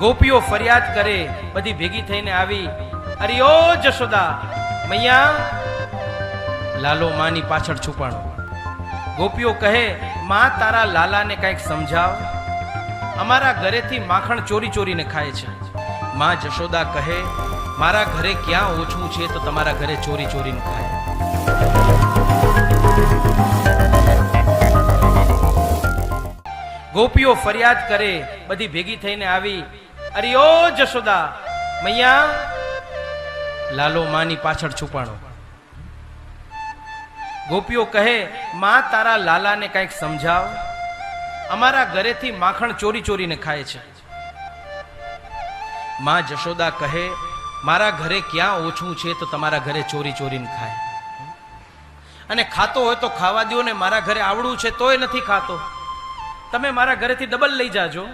ગોપીઓ ફરિયાદ કરે, બધી ભેગી થઈને આવી અરે ઓ જશોદા, મૈયા, લાલો માની પાછળ છુપાણો. ગોપીઓ કહે, માં, તારા લાલાને કંઈક સમજાવ. અમારા ઘરેથી માખણ ચોરી ચોરીને ખાય છે. માં જશોદા કહે, મારા ઘરે ક્યાં ઓછું છે તો તમારા ઘરે ચોરી ચોરીને ખાય. ગોપીઓ ફરિયાદ કરે, બધી ભેગી થઈને આવી અરે ઓ જશોદા, મૈયા, લાલો માની પાછળ છુપાણો. ગોપીઓ કહે, માં તારા લાલાને કંઈક સમજાવ. અમારા ઘરેથી માખણ ચોરી ચોરીને ખાય છે. માં જશોદા કહે, મારા ઘરે ક્યાં ઓછું છે તો તમારા ઘરે ચોરી ચોરીને ખાય. અને ખાતો હોય તો ખાવા દો ને મારા ઘરે આવડું છે તોય નથી ખાતો. તમે મારા ઘરેથી ડબલ લઈ જાજો.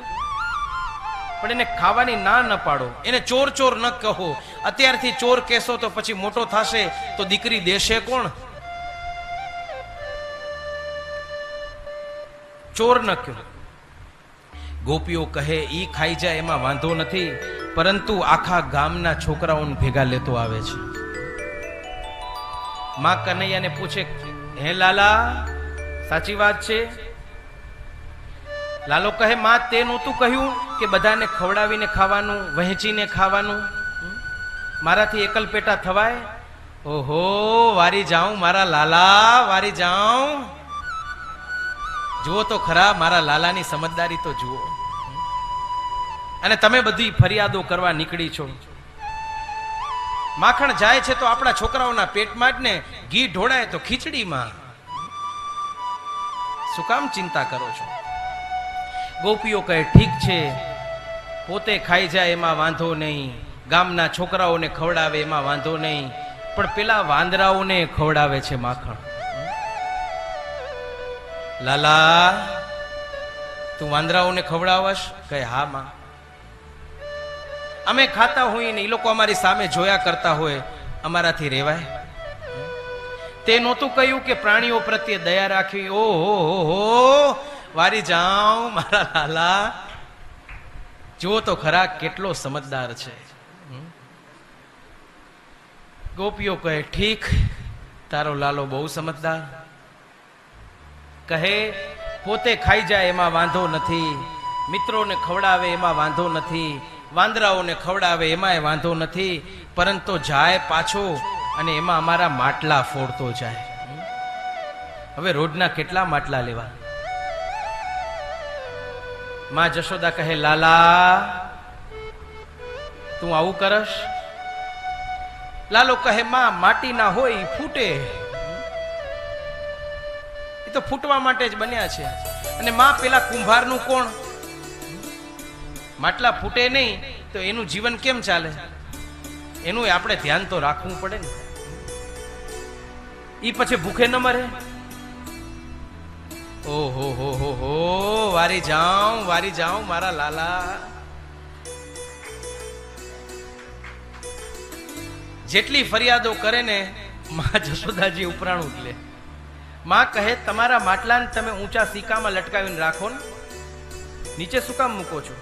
પણ એને ખાવાની ના ન પાડો. એને ચોર ચોર ન કહો. અત્યારથી ચોર કહેશો તો પછી મોટો થશે તો દીકરી દેશે કોણ? ચોર ન કહો. ગોપીઓ કહે, ઈ ખાઈ જાય એમાં વાંધો નથી, પરંતુ આખા ગામના છોકરાઓને ભેગા લેતો આવે છે. માં કનૈયાને પૂછે, હે લાલા, સાચી વાત છે? લાલો કહે, માં તે નહોતું કહ્યું કે બધાને ખવડાવીને ખાવાનું, વહેંચીને ખાવાનું? મારાથી એકલ પેટા થવાય? ઓહો, વારી જાઉં મારા લાલા, વારી જાઉં. જુઓ તો ખરા, મારા લાલાની સમજદારી તો જુઓ. અને તમે બધી ફરિયાદો કરવા નીકળી છો. માખણ જાય છે તો આપણા છોકરાઓના પેટમાં જ ને ઘી ઢોળાય તો ખીચડીમાં. શું કામ ચિંતા કરો છો? ગોપીઓ કહે, ઠીક છે. પોતે ખાઈ જાય એમાં વાંધો નહીં. ગામના છોકરાઓને ખવડાવે એમાં વાંધો નહીં. પણ પેલા વાંદરાઓને ખવડાવે છે માખણ. લાલા, તું વાંદરાઓને ખવડાવશ? કહે, હા, માં. અમે ખાતા હોઈએ ને એ લોકો અમારી સામે જોયા કરતા હોય. અમારાથી રેવાય. તે નહોતું કહ્યું કે પ્રાણીઓ પ્રત્યે દયા રાખવી? ઓ હો હો હો. વારી જાઉં, મારા લાલા. જુઓ તો ખરા કેટલો સમજદાર છે. ગોપીઓ કહે, ઠીક, તારો લાલો બહુ સમજદાર. કહે, પોતે ખાઈ જાય એમાં વાંધો નથી. મિત્રોને ખવડાવે એમાં વાંધો નથી. વાંદરાઓને ખવડાવે એમાંય વાંધો નથી. પરંતુ જાય પાછો અને એમાં અમારા માટલા ફોડતો જાય. હવે રોજના કેટલા માટલા લેવા? માં જશોદા કહે, લાલા, તું આવું કરશ? લાલો કહે, માં, માટી ના હોય ફૂટે. એ તો ફૂટવા માટે જ બન્યા છે. અને માં પેલા કુંભારનું કોણ? માટલા ફૂટે નહીં, તો એનું જીવન કેમ ચાલે? એનું આપણે ધ્યાન તો રાખવું પડે ને. ઈ પછી ભૂખે ન મરે? ઓહો, હો હો હો, વારી જાઉં વારી જાઉં, મારા લાલા. જેટલી ફરિયાદો કરે ને, માં જશોદાજી ઉપરાણું જ લે. માં કહે, તમારા માટલાને તમે ઊંચા સિક્કામાં લટકાવીને રાખો ને. નીચે શું કામ મૂકો છો?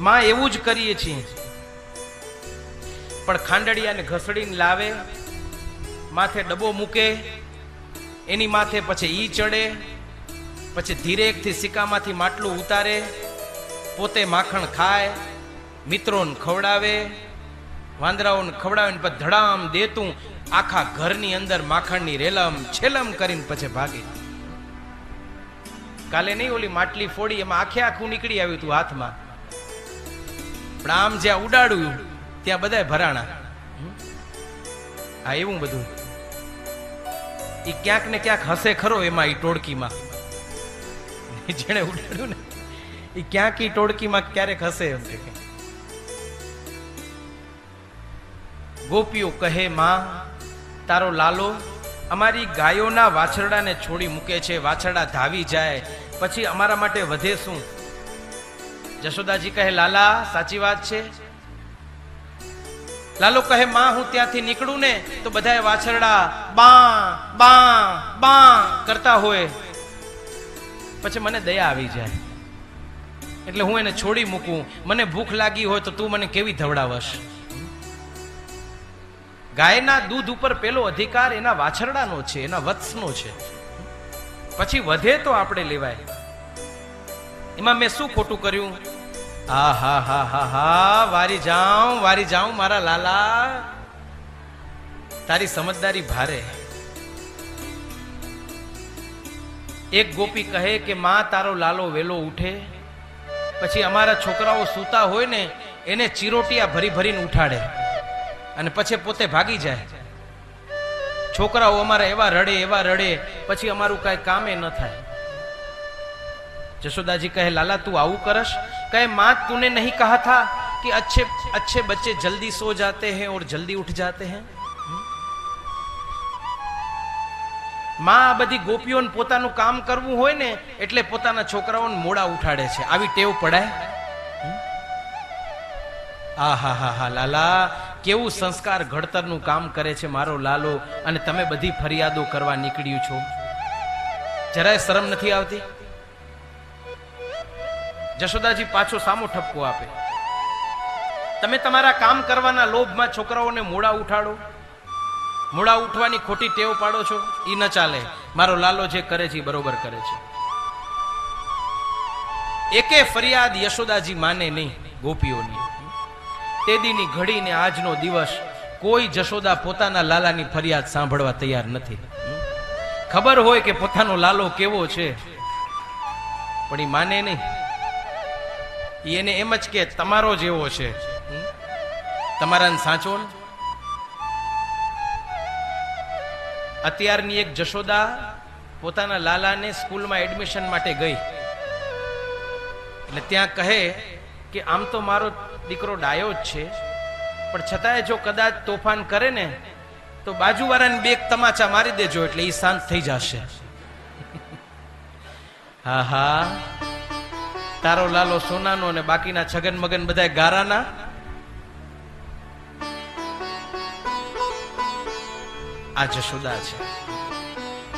માં એવું જ કરીએ છીએ. પણ ખાંડડિયાને ઘસડીને લાવે, માથે ડબ્બો મૂકે એની માથે પછી ઈ ચડે, પછી ધીરેકથી સિક્કામાંથી માટલું ઉતારે, પોતે માખણ ખાય, મિત્રોને ખવડાવે, વાંદરાઓને ખવડાવીને પછી ધડામ દેતું, આખા ઘરની અંદર માખણની રેલમ છેલમ કરીને પછી ભાગે. કાલે નહીં ઓલી માટલી ફોડી, એમાં આખે આખું નીકળી આવ્યું તું હાથમાં. પણ આમ જ્યાં ઉડાડ્યું, ત્યાં બધાય ભરાણા. હા, એવું બધું. એ ક્યાંક ને ક્યાંક હસે ખરો એમાં એ ટોળકીમાં. જેણે ઉડાડ્યું ને એ ક્યાંક એ ટોળકીમાં ક્યારેક હસે એમ કે ગોપીઓ કહે, માં, તારો લાલો અમારી ગાયોના વાછરડાને છોડી મૂકે છે. વાછરડા ધાવી જાય, પછી અમારા માટે વધે શું? જશોદાજી કહે, લાલા, સાચી વાત છે. લાલો કહે, માં, હું ત્યાંથી નીકળું ને તો બધાય વાછરડા બા બા બા કરતા હોય. પછી મને દયા આવી જાય. એટલે હું એને છોડી મૂકું. મને ભૂખ લાગી હોય તો તું મને કેવી ધવડાવશ? ગાયના દૂધ ઉપર પેલો અધિકાર એના વાછરડાનો છે, એના વત્સનો છે. પછી વધે તો આપણે લેવાય. એમાં મેં શું ખોટું કર્યું? આ હા હા હા, વારી જાઉં વારી જાઉં, મારા લાલા. તારી સમજદારી ભારે. એક ગોપી કહે કે, માં, તારો લાલો વેલો ઉઠે. પછી અમારા છોકરાઓ સૂતા હોય ને, એને ચીરોટિયા ભરી ભરીને ઉઠાડે. અને પછી પોતે ભાગી જાય. છોકરાઓ અમારા એવા રડે એવા રડે, પછી અમારું કાંઈ કામે ન થાય. જશોદાજી કહે, લાલા, તું આવું કરશ? कहे माँ तूने नहीं कहा था कि अच्छे अच्छे बच्चे जल्दी सो जाते हैं और जल्दी उठ जाते हैं માં આ બધી ગોપીઓને પોતાનું કામ કરવું હોય ને એટલે પોતાના છોકરાઓને મોડા ઉઠાડે છે આવી ટેવ પડાય આ હા હા હા લાલા કેવું સંસ્કાર ઘડતરનું કામ કરે છે મારો લાલો અને તમે બધી ફરિયાદો કરવા નીકળ્યું છો જરાય શરમ નથી આવતી જશોદાજી પાછો સામો ઠપકો આપે. તમે તમારા કામ કરવાના લોભમાં છોકરાઓને મોડા ઉઠાડો. મોડા ઉઠવાની ખોટી ટેવ પાડો છો એ ન ચાલે. મારો લાલો જે કરે છે બરોબર કરે છે. એકે ફરિયાદ યશોદાજી માને નહીં, ગોપીઓની. તે દીની ઘડી ને આજનો દિવસ કોઈ જશોદા પોતાના લાલાની ફરિયાદ સાંભળવા તૈયાર નથી. ખબર હોય કે પોતાનો લાલો કેવો છે, પણ એ માને નહીં. એને એમ જ કે, તમારો જેવો છે. તમારાને સાચો ને? અત્યારની એક જશોદા પોતાના લાલાને સ્કૂલમાં એડમિશન માટે ગઈ. એટલે ત્યાં કહે કે, આમ તો મારો દીકરો ડાયો જ છે, પણ છતાંય જો કદાચ તોફાન કરે ને, તો બાજુવાળાને બે તમાચા મારી દેજો, એટલે એ શાંત થઈ જશે. હા હા. તારો લાલો સોનાનો અને બાકીના છગન મગન બધા ગારાના. આ જશોદા છે.